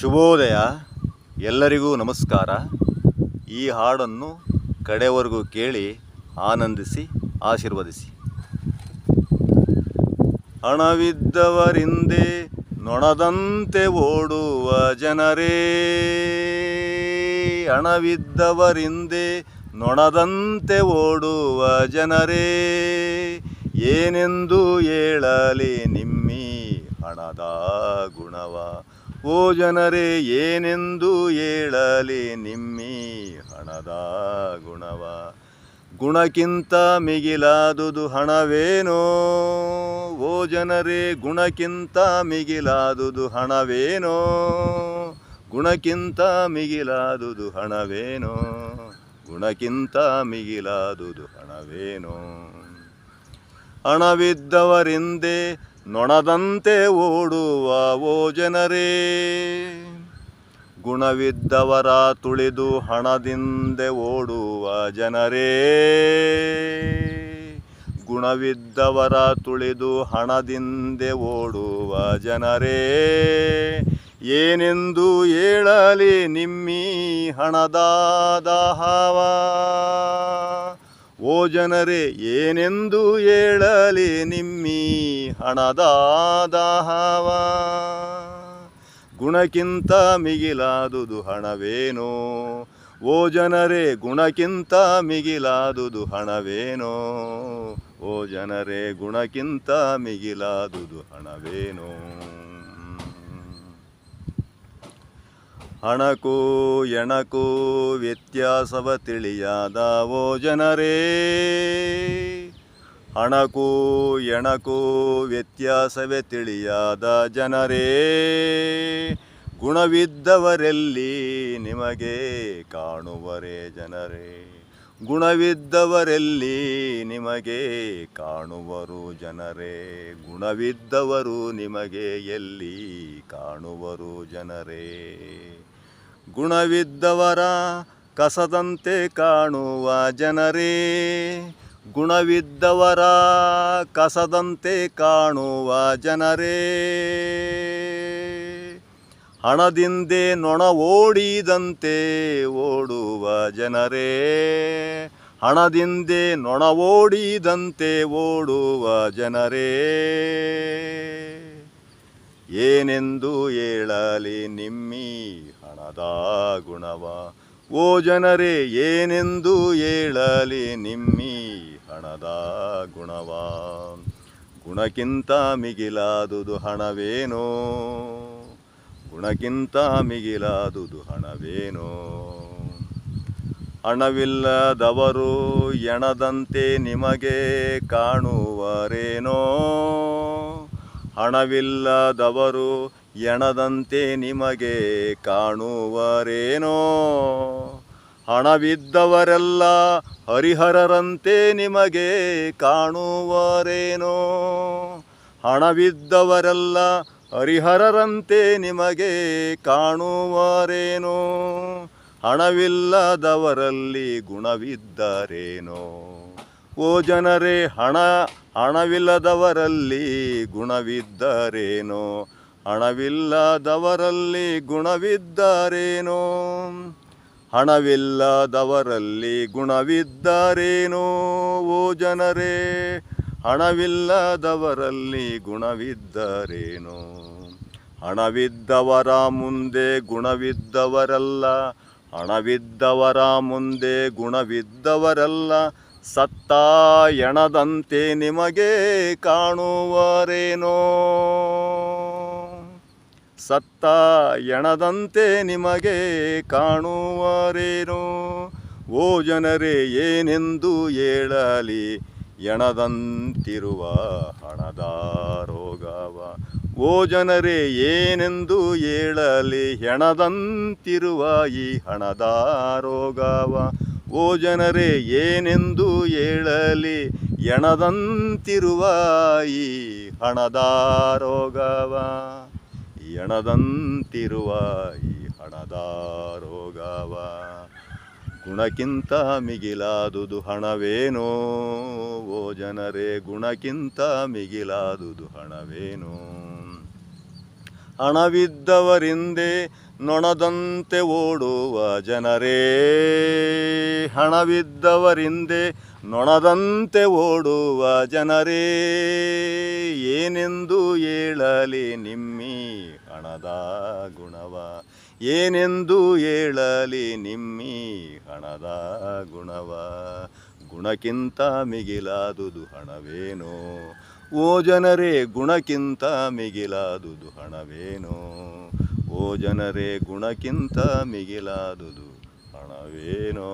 ಶುಭೋದಯ. ಎಲ್ಲರಿಗೂ ನಮಸ್ಕಾರ. ಈ ಹಾಡನ್ನು ಕಡೆವರೆಗೂ ಕೇಳಿ ಆನಂದಿಸಿ, ಆಶೀರ್ವದಿಸಿ. ಹಣವಿದ್ದವರಿಂದೆ ನೊಣದಂತೆ ಓಡುವ ಜನರೇ, ಹಣವಿದ್ದವರಿಂದೆ ನೊಣದಂತೆ ಓಡುವ ಜನರೇ, ಏನೆಂದು ಹೇಳಲಿ ನಿಮ್ಮಿ ಹಣದ ಗುಣವ. ಓ ಜನರೇ, ಏನೆಂದು ಹೇಳಲಿ ನಿಮ್ಮಿ ಹಣದ ಗುಣವ? ಗುಣಕ್ಕಿಂತ ಮಿಗಿಲಾದುದು ಹಣವೇನೋ? ಓ ಜನರೇ, ಗುಣಕ್ಕಿಂತ ಮಿಗಿಲಾದುದು ಹಣವೇನೋ? ಗುಣಕ್ಕಿಂತ ಮಿಗಿಲಾದುದು ಹಣವೇನೋ? ಗುಣಕ್ಕಿಂತ ಮಿಗಿಲಾದುದು ಹಣವೇನೋ? ಹಣವಿದ್ದವರಿಂದೆ ನೊಣದಂತೆ ಓಡುವ ಓ ಜನರೇ, ಗುಣವಿದ್ದವರ ತುಳಿದು ಹಣದಿಂದೆ ಓಡುವ ಜನರೇ, ಗುಣವಿದ್ದವರ ತುಳಿದು ಹಣದಿಂದೆ ಓಡುವ ಜನರೇ, ಏನೆಂದು ಹೇಳಲಿ ನಿಮ್ಮಿ ಹಣದಾದ ದಾಹವ ಓ ಜನರೇ, ಏನೆಂದು ಹೇಳಲಿ ನಿಮ್ಮಿ ಹಣದ ದಾಹವ ಗುಣಕ್ಕಿಂತ ಮಿಗಿಲಾದುದು ಹಣವೇನೋ? ಓ ಜನರೇ, ಗುಣಕ್ಕಿಂತ ಮಿಗಿಲಾದುದು ಹಣವೇನೋ? ಓ ಜನರೇ, ಗುಣಕ್ಕಿಂತ ಮಿಗಿಲಾದುದು ಹಣವೇನೋ? ಹಣಕ್ಕೂ ಎಣಕ್ಕೂ ವ್ಯತ್ಯಾಸವ ತಿಳಿಯಾದ ಓ ಜನರೇ. ಹಣಕೂ ಎಣಕ್ಕೂ ವ್ಯತ್ಯಾಸವೇ ತಿಳಿಯಾದ ಜನರೇ. ಗುಣವಿದ್ದವರೆಲ್ಲಿ ನಿಮಗೆ ಕಾಣುವರೇ ಜನರೇ. ಗುಣವಿದ್ದವರೆಲ್ಲಿ ನಿಮಗೆ ಕಾಣುವರು ಜನರೇ. ಗುಣವಿದ್ದವರು ನಿಮಗೆ ಎಲ್ಲಿ ಕಾಣುವರು ಜನರೇ. ಗುಣವಿದ್ದವರ ಕಸದಂತೆ ಕಾಣುವ ಜನರೇ. ಗುಣವಿದ್ದವರ ಕಸದಂತೆ ಕಾಣುವ ಜನರೇ. ಹಣದಿಂದೆ ನೊಣ ಓಡಿದಂತೆ ಓಡುವ ಜನರೇ. ಹಣದಿಂದೆ ನೊಣ ಓಡಿದಂತೆ ಓಡುವ ಜನರೇ. ಏನೆಂದು ಹೇಳಲಿ ನಿಮ್ಮಿ ಹಣದ ಗುಣವ. ಓ ಜನರೇ, ಏನೆಂದು ಹೇಳಲಿ ನಿಮ್ಮಿ ಹಣದ ಗುಣವ. ಗುಣಕ್ಕಿಂತ ಮಿಗಿಲಾದುದು ಹಣವೇನೋ? ಗುಣಕ್ಕಿಂತ ಮಿಗಿಲಾದುದು ಹಣವೇನೋ? ಹಣವಿಲ್ಲದವರು ಎಣದಂತೆ ನಿಮಗೆ ಕಾಣುವರೇನೋ? ಹಣವಿಲ್ಲದವರು ಎಣದಂತೆ ನಿಮಗೆ ಕಾಣುವರೇನೋ? ಹಣವಿದ್ದವರೆಲ್ಲ ಹರಿಹರರಂತೆ ನಿಮಗೆ ಕಾಣುವರೇನೋ? ಹಣವಿದ್ದವರೆಲ್ಲ ಹರಿಹರರಂತೆ ನಿಮಗೆ ಕಾಣುವರೇನೋ? ಹಣವಿಲ್ಲದವರಲ್ಲಿ ಗುಣವಿದ್ದರೇನೋ? ಓ ಜನರೇ, ಹಣ, ಹಣವಿಲ್ಲದವರಲ್ಲಿ ಗುಣವಿದ್ದರೇನೋ? ಹಣವಿಲ್ಲದವರಲ್ಲಿ ಗುಣವಿದ್ದರೇನೋ? ಹಣವಿಲ್ಲದವರಲ್ಲಿ ಗುಣವಿದ್ದರೇನೋ ಓ ಜನರೇ? ಹಣವಿಲ್ಲದವರಲ್ಲಿ ಗುಣವಿದ್ದರೇನೋ? ಹಣವಿದ್ದವರ ಮುಂದೆ ಗುಣವಿದ್ದವರಲ್ಲ, ಹಣವಿದ್ದವರ ಮುಂದೆ ಗುಣವಿದ್ದವರಲ್ಲ, ಸತ್ತ ಎಣದಂತೆ ನಿಮಗೆ ಕಾಣುವರೇನೋ? ಸತ್ತ ಎಣದಂತೆ ನಿಮಗೆ ಕಾಣುವರೇನೋ? ಓ ಜನರೇ, ಏನೆಂದು ಹೇಳಲಿ? ಎಣದಂತಿರುವ ಹಣದ ರೋಗವ. ಓ ಜನರೇ, ಏನೆಂದು ಹೇಳಲಿ? ಹೆಣದಂತಿರುವ ಈ ಹಣದ ರೋಗವ. ಓ ಜನರೇ, ಏನೆಂದು ಹೇಳಲಿ? ಎಣದಂತಿರುವ ಈ ಹಣದ ರೋಗವ. ಈ ಹಣದಂತಿರುವ ಈ ಹಣದ ರೋಗವ ಗುಣಕ್ಕಿಂತ ಮಿಗಿಲಾದುದು ಹಣವೇನೋ? ಓ ಜನರೇ, ಗುಣಕ್ಕಿಂತ ಮಿಗಿಲಾದುದು ಹಣವೇನೋ? ಹಣವಿದ್ದವರಿಂದೆ ನೊಣದಂತೆ ಓಡುವ ಜನರೇ, ಹಣವಿದ್ದವರಿಂದೇ ನೊಣದಂತೆ ಓಡುವ ಜನರೇ, ಏನೆಂದು ಹೇಳಲಿ ನಿಮ್ಮಿ ಹಣದ ಗುಣವ ಏನೆಂದು ಹೇಳಲಿ ನಿಮ್ಮಿ ಹಣದ ಗುಣವ? ಗುಣಕ್ಕಿಂತ ಮಿಗಿಲಾದುದು ಹಣವೇನೋ? ಓ ಜನರೇ, ಗುಣಕ್ಕಿಂತ ಮಿಗಿಲಾದುದು ಹಣವೇನೋ? ಓ ಜನರೇ, ಗುಣಕ್ಕಿಂತ ಮಿಗಿಲಾದುದು ಹಣವೇನೋ?